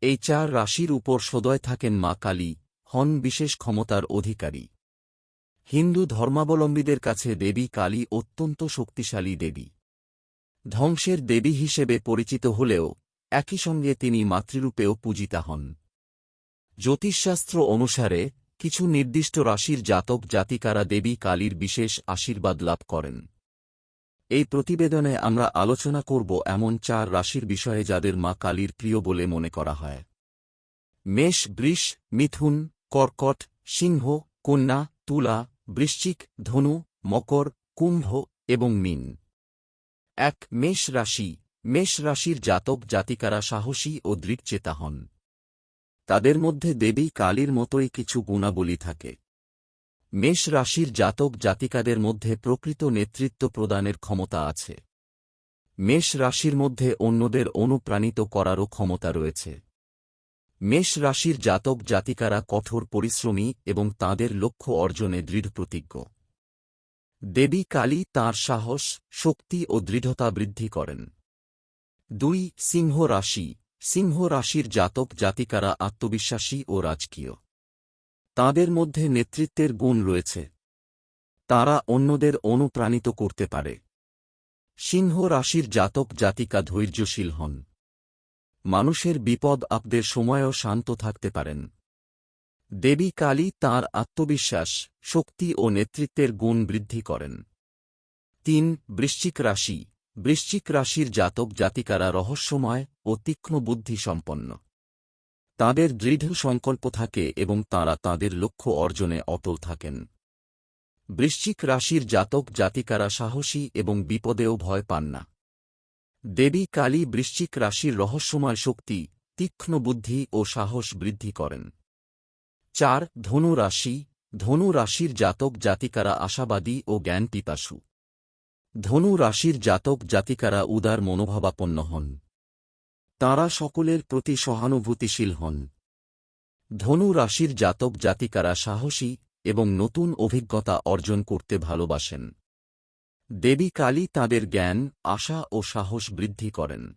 এই চার রাশির উপর সদয় থাকেন মা কালী, হন বিশেষ ক্ষমতার অধিকারী। হিন্দু ধর্মাবলম্বীদের কাছে দেবী কালী অত্যন্ত শক্তিশালী দেবী। ধ্বংসের দেবী হিসেবে পরিচিত হলেও, একই সঙ্গে তিনি মাতৃরূপেও পূজিতা হন। জ্যোতিষশাস্ত্র অনুসারে, কিছু নির্দিষ্ট রাশির জাতক জাতিকারা দেবী কালীর বিশেষ আশীর্বাদ লাভ করেন। এই প্রতিবেদনে আমরা আলোচনা করব এমন চার রাশির বিষয়ে যাদের মা কালীর প্রিয় বলে মনে করা হয়। মেষ, বৃষ, মিথুন, কর্কট, সিংহ, কন্যা, তুলা, বৃশ্চিক, ধনু, মকর, কুম্ভ এবং মিন। এক, মেষ রাশি। মেষ রাশির জাতক জাতিকারা সাহসী ও দৃঢ়চেতা হন। তাদের মধ্যে দেবী কালীর মতোই কিছু গুণাবলী থাকে। মেষ রাশির জাতক জাতিকাদের মধ্যে প্রকৃত নেতৃত্ব প্রদানের ক্ষমতা আছে। মেষ রাশির মধ্যে অন্যদের অনুপ্রাণিত করারও ক্ষমতা রয়েছে। মেষ রাশির জাতক জাতিকারা কঠোর পরিশ্রমী এবং তাদের লক্ষ্য অর্জনে দৃঢ়প্রতিজ্ঞ। দেবী কালী তাঁর সাহস, শক্তি ও দৃঢ়তা বৃদ্ধি করেন। দুই সিংহ রাশি। সিংহ রাশির জাতক জাতিকারা আত্মবিশ্বাসী ও রাজকীয়। তাঁদের মধ্যে নেতৃত্বের গুণ রয়েছে। তারা অন্যদের অনুপ্রাণিত করতে পারে। সিংহ রাশির জাতক জাতিকা ধৈর্যশীল হন। মানুষের বিপদ আপদের সময়ও শান্ত থাকতে পারেন। দেবী কালী তাঁর আত্মবিশ্বাস, শক্তি ও নেতৃত্বের গুণ বৃদ্ধি করেন। তিন, বৃশ্চিক রাশি। বৃশ্চিক রাশির জাতক জাতিকারা রহস্যময় ও তীক্ষ্ণ বুদ্ধি সম্পন্ন তাঁদের দৃঢ় সংকল্প থাকে এবং তাঁরা তাঁদের লক্ষ্য অর্জনে অটল থাকেন। বৃশ্চিক রাশির জাতক জাতিকারা সাহসী এবং বিপদেও ভয় পান না। দেবী কালী বৃশ্চিক রাশির রহস্যময় শক্তি, তীক্ষ্ণ বুদ্ধি ও সাহস বৃদ্ধি করেন। চার, ধনু রাশি। ধনু রাশির জাতক জাতিকারা আশাবাদী ও জ্ঞান পিপাসু ধনু রাশির জাতক জাতিকারা উদার মনোভাবাপন্ন হন। তাঁরা সকলের প্রতি সহানুভূতিশীল হন। ধনু রাশির জাতক জাতিকারা সাহসী এবং নতুন অভিজ্ঞতা অর্জন করতে ভালোবাসেন। দেবী কালী তাঁদের জ্ঞান, আশা ও সাহস বৃদ্ধি করেন।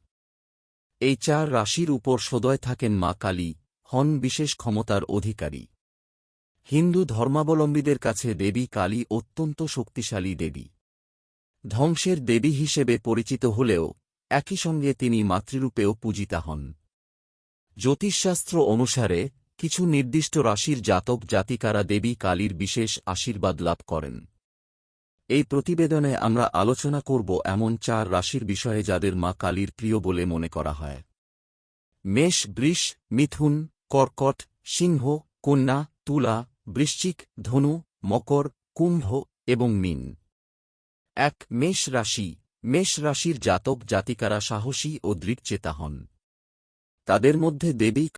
এই চার রাশির উপর সদয় থাকেন মা কালী, হন বিশেষ ক্ষমতার অধিকারী। হিন্দু ধর্মাবলম্বীদের কাছে দেবী কালী অত্যন্ত শক্তিশালী দেবী। ধ্বংসের দেবী হিসেবে পরিচিত হলেও একই সঙ্গে তিনি মাতৃরূপেও পূজিতা হন। জ্যোতিষশাস্ত্র অনুসারে, কিছু নির্দিষ্ট রাশির জাতক জাতিকারা দেবী কালীর বিশেষ আশীর্বাদ লাভ করেন। এই প্রতিবেদনে আমরা আলোচনা করব এমন চার রাশির বিষয়ে যাদের মা কালীর প্রিয় বলে মনে করা হয়। মেষ, বৃষ, মিথুন, কর্কট, সিংহ, কন্যা, তুলা, বৃশ্চিক, ধনু, মকর, কুম্ভ এবং মিন। এক, মেষ রাশি। মেষ রাশির জাতক জাতিকারা সাহসী ও দৃঢ়চেতা হন। তাদের মধ্যে দেবী